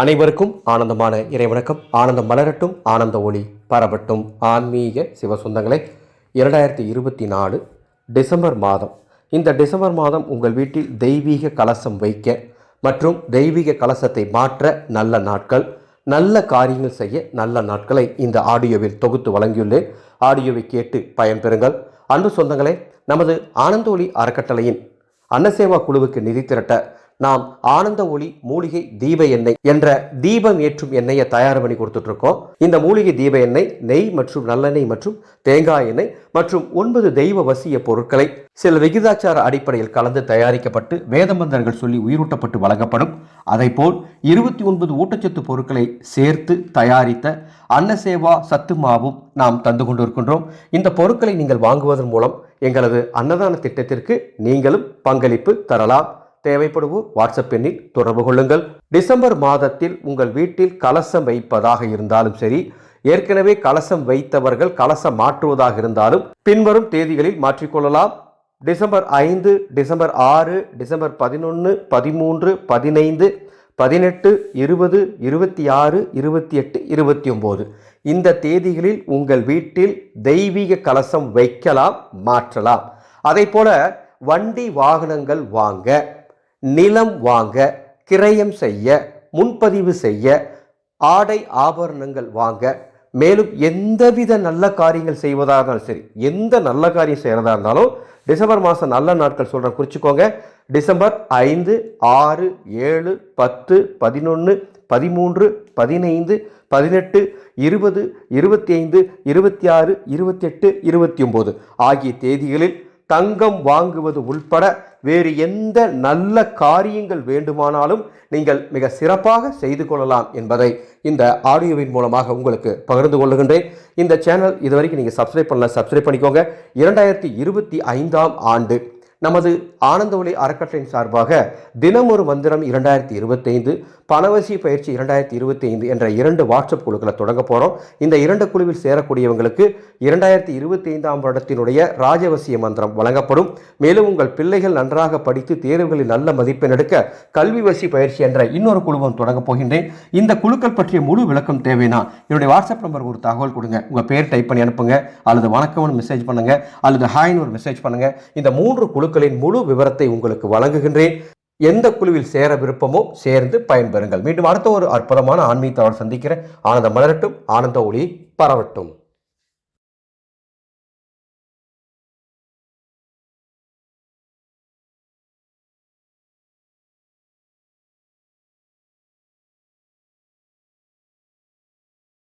அனைவருக்கும் ஆனந்தமான இறைவணக்கம். ஆனந்தம் மலரட்டும் ஆனந்த ஒளி பரவட்டும். ஆன்மீக சிவசொந்தங்களே இரண்டாயிரத்தி இருபத்தி நாலு டிசம்பர் மாதம். இந்த டிசம்பர் மாதம் உங்கள் வீட்டில் தெய்வீக கலசம் வைக்க மற்றும் தெய்வீக கலசத்தை மாற்ற நல்ல நாட்கள் நல்ல காரியங்கள் செய்ய நல்ல நாட்களை இந்த ஆடியோவில் தொகுத்து வழங்கியுள்ளேன். ஆடியோவை கேட்டு பயன்பெறுங்கள். அன்பு சொந்தங்களே நமது ஆனந்த ஒளி அறக்கட்டளையின் அன்னசேவா குழுவுக்கு நிதி திரட்ட நாம் ஆனந்த ஒளி மூலிகை தீப எண்ணெய் என்ற தீபம் ஏற்றும் எண்ணெயை தயார் பண்ணி கொடுத்துட்டு இருக்கோம் இந்த மூலிகை தீப எண்ணெய் நெய் மற்றும் நல்லெண்ணெய் மற்றும் தேங்காய் எண்ணெய் மற்றும் ஒன்பது தெய்வ வசிய பொருட்களை சில விகிதாச்சார அடிப்படையில் கலந்து தயாரிக்கப்பட்டு வேதமந்தர்கள் சொல்லி உயிரூட்டப்பட்டு வழங்கப்படும். அதைப்போல் இருபத்தி ஒன்பது ஊட்டச்சத்து பொருட்களை சேர்த்து தயாரித்த அன்னசேவா சத்து மாவும் நாம் தந்து கொண்டிருக்கின்றோம். இந்த பொருட்களை நீங்கள் வாங்குவதன் மூலம் எங்களது அன்னதான திட்டத்திற்கு நீங்களும் பங்களிப்பு தரலாம். தேவைப்படுவோர் வாட்ஸ்அப் எண்ணில் தொடர்பு கொள்ளுங்கள். டிசம்பர் மாதத்தில் உங்கள் வீட்டில் கலசம் வைப்பதாக இருந்தாலும் சரி ஏற்கனவே கலசம் வைத்தவர்கள் கலசம் மாற்றுவதாக இருந்தாலும் பின்வரும் தேதிகளில் மாற்றிக்கொள்ளலாம் டிசம்பர் ஐந்து டிசம்பர் ஆறு டிசம்பர் பதினொன்று பதிமூன்று பதினைந்து பதினெட்டு இருபது இருபத்தி ஆறு இருபத்தி எட்டு இருபத்தி ஒம்பது இந்த தேதிகளில் உங்கள் வீட்டில் தெய்வீக கலசம் வைக்கலாம் மாற்றலாம். அதே போல வண்டி வாகனங்கள் வாங்க நிலம் வாங்க கிரயம் செய்ய முன்பதிவு செய்ய ஆடை ஆபரணங்கள் வாங்க மேலும் எந்தவித நல்ல காரியங்கள் செய்வதாக இருந்தாலும் சரி எந்த நல்ல காரியம் செய்கிறதா இருந்தாலும் டிசம்பர் மாதம் நல்ல நாட்கள் சொல்கிறேன் குறிச்சிக்கோங்க. டிசம்பர் ஐந்து ஆறு ஏழு பத்து பதினொன்று பதிமூன்று பதினைந்து பதினெட்டு இருபது இருபத்தி ஐந்து இருபத்தி ஆறு இருபத்தி எட்டு இருபத்தி ஒம்பது ஆகிய தேதிகளில் தங்கம் வாங்குவது உள்பட வேறு எந்த நல்ல காரியங்கள் வேண்டுமானாலும் நீங்கள் மிக சிறப்பாக செய்து கொள்ளலாம் என்பதை இந்த ஆடியோவின் மூலமாக உங்களுக்கு பகிர்ந்து கொள்ளுகின்றேன். இந்த சேனல் இதுவரைக்கும் நீங்கள் சப்ஸ்கிரைப் பண்ணல சப்ஸ்கிரைப் பண்ணிக்கோங்க. இரண்டாயிரத்தி இருபத்தி ஐந்தாம் ஆண்டு நமது ஆனந்த ஒளி அறக்கட்டளையின் சார்பாக தினமொரு மந்திரம் இரண்டாயிரத்தி இருபத்தைந்து பணவசி பயிற்சி இரண்டாயிரத்தி இருபத்தி ஐந்து என்ற இரண்டு வாட்ஸ்அப் குழுக்களை தொடங்க போகிறோம் இந்த இரண்டு குழுவில் சேரக்கூடியவங்களுக்கு இரண்டாயிரத்தி இருபத்தி ஐந்தாம் வருடத்தினுடைய ராஜவசிய மந்திரம் வழங்கப்படும். மேலும் உங்கள் பிள்ளைகள் நன்றாக படித்து தேர்வுகளில் நல்ல மதிப்பெண் எடுக்க கல்வி வசி பயிற்சி என்ற இன்னொரு குழுவும் தொடங்க போகின்றேன். இந்த குழுக்கள் பற்றிய முழு விளக்கம் தேவைனா என்னுடைய வாட்ஸ்அப் நம்பருக்கு ஒரு தகவல் கொடுங்க. உங்கள் பேர் டைப் பண்ணி அனுப்புங்க. அல்லது வணக்கம்னு மெசேஜ் பண்ணுங்க. அல்லது ஹாய்னு ஒரு மெசேஜ் பண்ணுங்க. இந்த மூன்று குழுக்களின் முழு விவரத்தை உங்களுக்கு வழங்குகின்றேன். எந்த குழுவில் சேர விருப்பமோ சேர்ந்து பயன்பெறுங்கள். மீண்டும் அடுத்த ஒரு அற்புதமான ஆன்மீகத்தோடு சந்திக்கிறேன். ஆனந்தம் மலரட்டும் ஆனந்த ஒளி பரவட்டும்.